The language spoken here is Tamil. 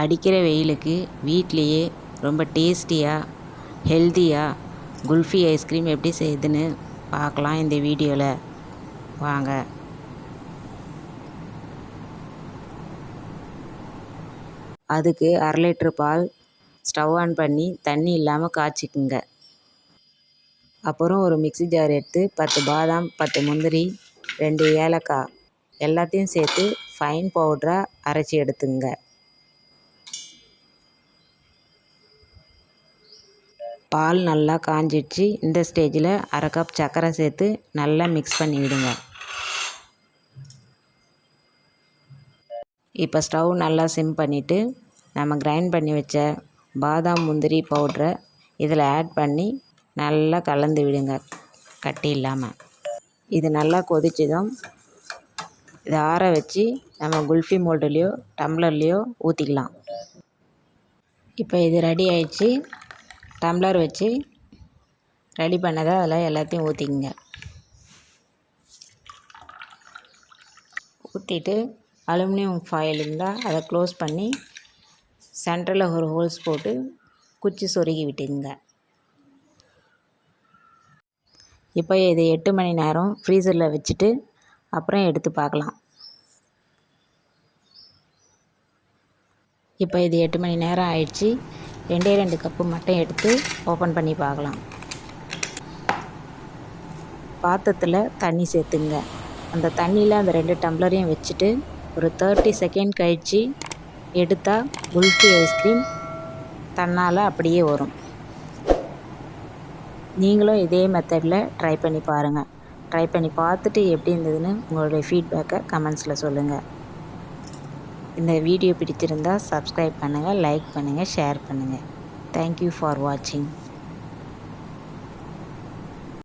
அடிக்கிற வெயிலுக்கு வீட்லேயே ரொம்ப டேஸ்டியாக ஹெல்த்தியாக குல்ஃபி ஐஸ்கிரீம் எப்படி செய்யுதுன்னு பார்க்கலாம் இந்த வீடியோவில் வாங்க. அதுக்கு அரை லிட்ரு பால் ஸ்டவ் ஆன் பண்ணி தண்ணி இல்லாமல் காய்ச்சிக்குங்க. அப்புறம் ஒரு மிக்சி ஜார் எடுத்து பத்து பாதாம் பத்து முந்திரி ரெண்டு ஏலக்காய் எல்லாத்தையும் சேர்த்து ஃபைன் பவுட்ராக அரைச்சி எடுத்துங்க. பால் நல்லா காஞ்சிடுச்சு. இந்த ஸ்டேஜில் அரை கப் சர்க்கரை சேர்த்து நல்லா மிக்ஸ் பண்ணி விடுங்க இப்போ ஸ்டவ் நல்லா சிம் பண்ணிவிட்டு நம்ம கிரைண்ட் பண்ணி வச்ச பாதாம் முந்திரி பவுட்ரை இதில் ஆட் பண்ணி நல்லா கலந்து விடுங்க. கட்டி இல்லாமல் இது நல்லா கொதிச்சதும் இதை ஆற வச்சு நம்ம குல்ஃபி மோல்டுலேயோ டம்ளர்லேயோ ஊற்றிக்கலாம் இப்போ இது ரெடி ஆயிடுச்சு. டம்ளர் வச்சு ரெடி பண்ணதை அதில் எல்லாத்தையும் ஊற்றிக்குங்க. ஊற்றிட்டு அலுமினியம் ஃபாயில் இருந்தால் அதை க்ளோஸ் பண்ணி சென்டரில் ஒரு ஹோல்ஸ் போட்டு குச்சி சொருகி விட்டுக்குங்க. இப்போ இதை எட்டு மணி நேரம் ஃப்ரீசரில் வச்சுட்டு அப்புறம் எடுத்து பார்க்கலாம். இப்போ இது எட்டு மணி நேரம் ஆயிடுச்சு. ரெண்டே ரெண்டு கப்பு மட்டும் எடுத்து ஓப்பன் பண்ணி பார்க்கலாம். பாத்திரத்தில் தண்ணி சேர்த்துங்க. அந்த தண்ணியில் அந்த ரெண்டு டம்ளரையும் வச்சுட்டு ஒரு தேர்ட்டி செகண்ட் கழித்து எடுத்தால் குல்ஃபி ஐஸ்கிரீம் தன்னால் அப்படியே வரும். நீங்களும் இதே மெத்தடில் ட்ரை பண்ணி பாருங்கள் ட்ரை பண்ணி பார்த்துட்டு எப்படி இருந்ததுன்னு உங்களுடைய ஃபீட்பேக்கை கமெண்ட்ஸில் சொல்லுங்கள் இந்த வீடியோ பிடிச்சிருந்தால் சப்ஸ்கிரைப் பண்ணுங்கள் லைக் பண்ணுங்கள் ஷேர் பண்ணுங்கள் தேங்க்யூ ஃபார் வாட்சிங்